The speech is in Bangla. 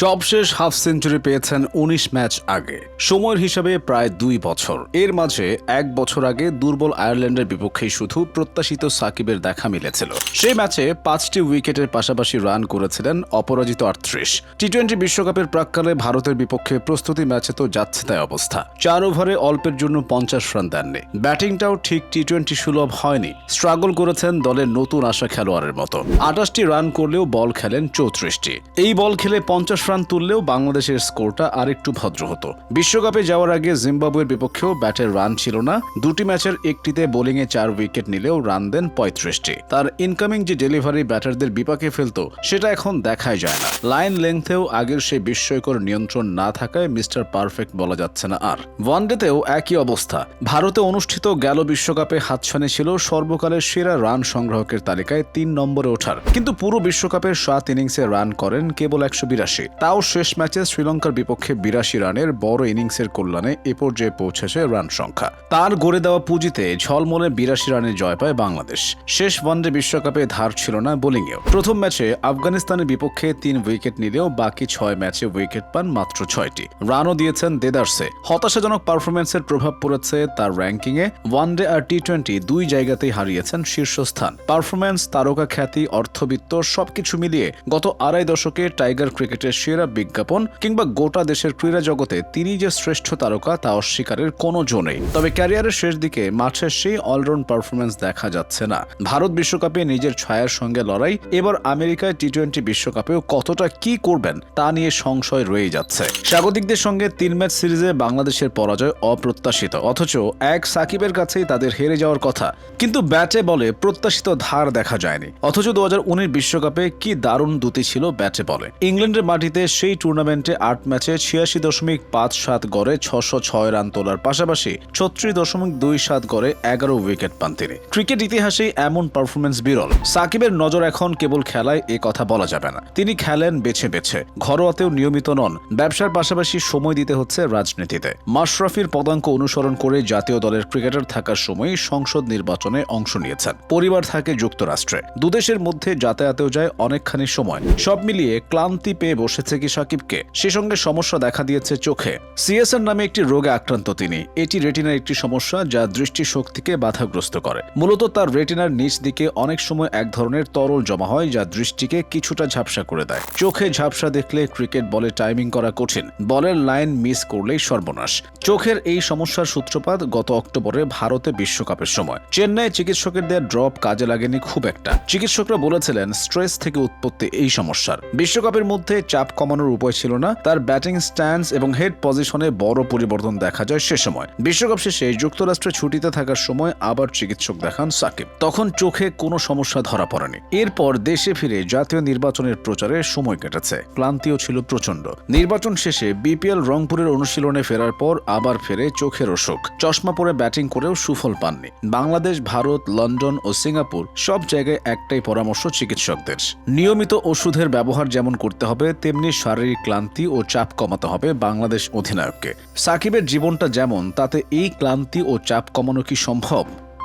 সবশেষ হাফ সেঞ্চুরি পেয়েছেন উনিশ ম্যাচ আগে। সময়ের হিসাবে প্রায় দুই বছর। এর মাঝে এক বছর আগে দুর্বল আয়ারল্যান্ডের বিপক্ষে শুধু প্রত্যাশিত সাকিবের দেখা মিলেছিল। সেই ম্যাচে পাঁচটি উইকেটের পাশাপাশি রান করেছিলেন অপরাজিত আটত্রিশ। টি টোয়েন্টি বিশ্বকাপের প্রাক্কালে ভারতের বিপক্ষে প্রস্তুতি ম্যাচে তো যাচ্ছে তাই অবস্থা। চার ওভারে অল্পের জন্য পঞ্চাশ রান দেননি। ব্যাটিংটাও ঠিক টি টোয়েন্টি সুলভ হয়নি। স্ট্রাগল করেছেন দলের নতুন আসা খেলোয়াড়ের মতো। আটাশটি রান করলেও বল খেলেন চৌত্রিশটি। এই বল খেলে পঞ্চাশ রান তুললেও বাংলাদেশের স্কোরটা আরেকটু ভদ্র হতো। বিশ্বকাপে যাওয়ার আগে জিম্বাবুয়ের বিপক্ষেও ব্যাটের রান ছিল না। দুটি ম্যাচের একটিতে বোলিংয়ে চার উইকেট নিলেও রান দেন পঁয়ত্রিশটি। তার ইনকামিং যে ডেলিভারি ব্যাটারদের বিপাকে ফেলতো, সেটা এখন দেখাই যায় না। লাইন লেংথেও আগের সেই বিস্ময়কর নিয়ন্ত্রণ না থাকায় মিস্টার পারফেক্ট বলা যাচ্ছে না আর। ওয়ানডেতেও একই অবস্থা। ভারতে অনুষ্ঠিত গেল বিশ্বকাপে হাতছানি ছিল সর্বকালের সেরা রান সংগ্রাহকের তালিকায় তিন নম্বরে ওঠার। কিন্তু পুরো বিশ্বকাপের সাত ইনিংসে রান করেন কেবল একশো বিরাশি। তাও শেষ ম্যাচে শ্রীলঙ্কার বিপক্ষে বিরাশি রানের বড় ইনিংসের কল্যাণে এ পর্যায়ে পৌঁছেছে রান সংখ্যা। তার গড়ে দেওয়া পুঁজিতে ঝলমলে বিরাশি রানে জয় পায় বাংলাদেশ। শেষ ওয়ানডে বিশ্বকাপে ধার ছিল না বোলিংয়েও। প্রথম ম্যাচে আফগানিস্তানের বিপক্ষে তিন উইকেট নিলেও বাকি ছয় ম্যাচে উইকেট পান মাত্র ছয়টি। রানও দিয়েছেন দেদার্সে। হতাশাজনক পারফরমেন্সের প্রভাব পড়েছে তার র্যাঙ্কিংয়ে। ওয়ানডে আর টি টোয়েন্টি দুই জায়গাতেই হারিয়েছেন শীর্ষস্থান। পারফরমেন্স তারকা খ্যাতি, অর্থবিত্ত সবকিছু মিলিয়ে গত আড়াই দশকে টাইগার ক্রিকেটের সেরা বিজ্ঞাপন কিংবা গোটা দেশের ক্রীড়া জগতে তিনি যে শ্রেষ্ঠ তারকা তা অস্বীকারের কোনো জো নেই। তবে ক্যারিয়ারের শেষ দিকে মাঠের সেই অলরাউন্ড পারফরমেন্স দেখা যাচ্ছে না। ভারত বিশ্বকাপে নিজের ছায়ার সঙ্গে লড়াই, এবার আমেরিকায় টি টোয়েন্টি বিশ্বকাপেও কতটা কি করবেন তা নিয়ে সংশয় রয়ে যাচ্ছে। স্বাগতিকদের সঙ্গে তিন ম্যাচ সিরিজে বাংলাদেশের পরাজয় অপ্রত্যাশিত, অথচ এক সাকিবের কাছেই তাদের হেরে যাওয়ার কথা। কিন্তু ব্যাটে বলে প্রত্যাশিত ধার দেখা যায়নি। অথচ দু বিশ্বকাপে কি দারুণ দুটি ছিল ব্যাটে বলে। ইংল্যান্ডের মাটিতে সেই টুর্নামেন্টে আট ম্যাচে ছিয়াশি দশমিক পাঁচ সাত গড়ে ছশো ছয় রান তোলার পাশাপাশি ছত্রিশ দশমিক দুই সাত গড়ে এগারো উইকেট পান তিনি। ক্রিকেট ইতিহাসে এমন পারফরমেন্স বিরল। সাকিবের নজর এখন কেবল খেলায় এ কথা বলা যাবে না। তিনি খেলেন বেছে বেছে। ঘরোয়াতেও নিয়মিত নন। ব্যবসার পাশাপাশি সময় দিতে হচ্ছে রাজনীতিতে। মাশরাফির পদাঙ্ক অনুসরণ করে জাতীয় দলের ক্রিকেটার থাকার সময় সংসদ নির্বাচনে অংশ নিয়েছেন। পরিবার থাকে যুক্তরাষ্ট্রে। দুদেশের মধ্যে যাতায়াতেও যায় অনেকখানি সময়। সব মিলিয়ে ক্লান্তি পেয়ে বসেছে কি সাকিবকে? সে সঙ্গে সমস্যা দেখা দিয়েছে চোখে। সিএসআর নামে একটি রোগে আক্রান্ত তিনি। এটি রেটিনার একটি সমস্যা যা দৃষ্টিশক্তিকে বাধাগ্রস্ত করে। মূলত তার রেটিনার নিচ দিকে অনেক সময় এক ধরনের তরল জমা হয় যা দৃষ্টিকে কিছুটা ঝাপসা করে দেয়। চোখে ঝাপসা দেখলে ক্রিকেট বলে টাইমিং করা কঠিন। বলের লাইন মিস করলেই সর্বনাশ। চোখের এই সমস্যার সূত্রপাত গত অক্টোবরে ভারতে বিশ্বকাপের সময়। চেন্নাই চিকিৎসকের দেওয়া ড্রপ কাজে লাগেনি খুব একটা। চিকিৎসকরা বলেছিলেন, স্ট্রেস থেকে উৎপত্তি এই সমস্যার। বিশ্বকাপের মধ্যে চাপ কমানোর উপায় ছিল না। তার ব্যাটিং স্ট্যান্স এবং হেড পজিশনে বড় পরিবর্তন দেখা যায় সে সময়। বিশ্বকাপ শেষে যুক্তরাষ্ট্রে ছুটিতে থাকার সময় আবার চিকিৎসক দেখান সাকিব। তখন চোখে কোনো সমস্যা ধরা পড়েনি। এরপর দেশে ফিরে জাতীয় নির্বাচনের প্রচারে সময় কেটেছে। ক্লান্তিও ছিল প্রচণ্ড নির্বাচন শেষে বিপিএল রংপুরের অনুশীলনে ফেরার পর আবার ফেরে চোখের অসুখ। চশমা পরে ব্যাটিং করেও সুফল পাননি। বাংলাদেশ, ভারত, লন্ডন ও সিঙ্গাপুর সব জায়গায় একটাই পরামর্শ চিকিৎসকদের। নিয়মিত ওষুধের ব্যবহার যেমন করতে হবে তেমনি শারীরিক ক্লান্তি ও চাপ কমাতে হবে বাংলাদেশ অধিনায়ককে। সাকিবের জীবনটা যেমন, তাতে এই ক্লান্তি ও চাপ কমানো কি সম্ভব?